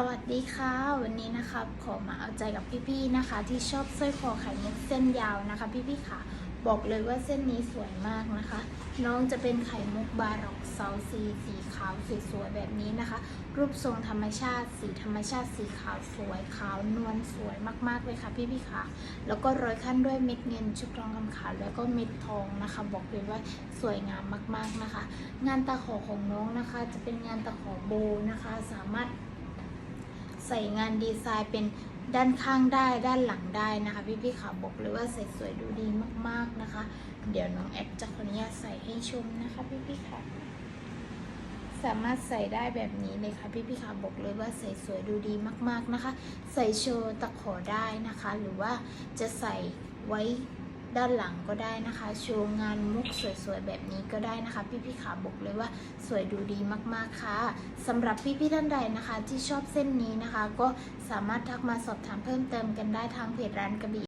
สวัสดีค่ะ วันนี้นะคะขอมาเอาใจกับพี่ๆนะคะ ที่ชอบสร้อยคอไข่มุกเส้นยาวนะคะ พี่ๆค่ะ บอกเลยว่าเส้นนี้สวยมากนะคะ น้องจะเป็นไข่มุกบารอกเซาซีสีขาวสวยๆแบบนี้นะคะ รูปทรงธรรมชาติ สีธรรมชาติสีขาวสวยขาวนวลสวยมากๆเลยค่ะพี่ๆค่ะ แล้วก็โรยขั้นด้วยเม็ดเงินชุบทองคำขาวแล้วก็เม็ดทองนะคะ บอกเลยว่าสวยงามมากๆนะคะ งานตาขอของน้องนะคะ จะเป็นงานตาขอโบนะคะ สามารถ ใส่งานดีไซน์เป็นด้านข้างได้ด้านหลังได้นะคะพี่พี่ขาบอกเลยว่าใส่สวยดูดีมากๆนะคะ เดี๋ยวน้องแอดจะขออนุญาตใส่ให้ชมนะคะพี่พี่ๆค่ะสามารถใส่ได้แบบนี้เลยค่ะพี่พี่ๆค่ะบอกเลยว่าใส่สวยดูดีมากๆนะคะ ใส่โชว์ตะขอได้นะคะ หรือว่าจะใส่ไว้ ด้านหลังก็ได้นะคะ โชว์งานมุกสวยๆแบบนี้ก็ได้นะคะพี่พี่ๆขาบอกเลยว่าสวยดูดีมากๆค่ะสำหรับพี่ๆท่านใดนะคะ ที่ชอบเส้นนี้นะคะ ก็สามารถทักมาสอบถามเพิ่มเติมกันได้ทางเพจร้านกระบี่